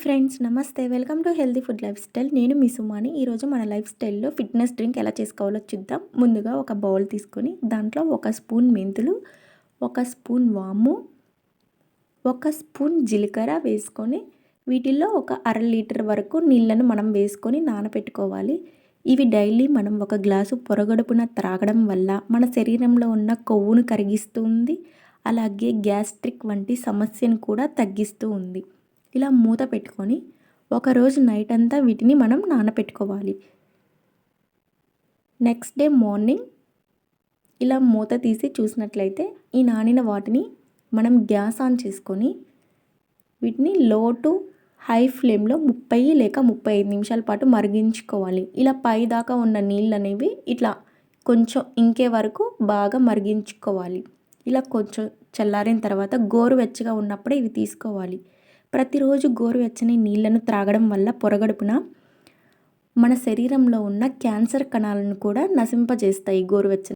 Friends నమస్తే. Welcome to healthy food lifestyle నేను మీ సుమాని. ఈరోజు మన లైఫ్ స్టైల్లో ఫిట్నెస్ డ్రింక్ ఎలా చేసుకోవాలో చూద్దాం. ముందుగా ఒక బౌల్ తీసుకొని దాంట్లో ఒక స్పూన్ మెంతులు ఒక స్పూన్ వాము ఒక స్పూన్ జీలకర్ర వేసుకొని వీటిల్లో ఒక అర లీటర్ వరకు నీళ్ళను మనం వేసుకొని నానబెట్టుకోవాలి ఇవి డైలీ మనం ఒక గ్లాసు పొరగడుపున త్రాగడం వల్ల మన శరీరంలో ఉన్న కొవ్వును కరిగిస్తుంది. అలాగే గ్యాస్ట్రిక్ వంటి సమస్యను కూడా తగ్గిస్తూ ఉంది. ఇలా మూత పెట్టుకొని ఒకరోజు నైట్ అంతా వీటిని మనం నానపెట్టుకోవాలి. నెక్స్ట్ డే మార్నింగ్ ఇలా మూత తీసి చూసినట్లయితే ఈ నానిన వాటిని మనం గ్యాస్ ఆన్ చేసుకొని వీటిని లో టు హై ఫ్లేమ్లో ముప్పై లేక ముప్పై ఐదు నిమిషాల పాటు మరిగించుకోవాలి. ఇలా పై దాకా ఉన్న నీళ్ళు అనేవి ఇట్లా కొంచెం ఇంకే వరకు బాగా మరిగించుకోవాలి. ఇలా కొంచెం చల్లారిన తర్వాత గోరువెచ్చగా ఉన్నప్పుడే ఇవి తీసుకోవాలి. ప్రతిరోజు గోరువెచ్చని నీళ్ళను త్రాగడం వల్ల పొరగడుపున మన శరీరంలో ఉన్న క్యాన్సర్ కణాలను కూడా నశింపజేస్తాయి గోరువెచ్చని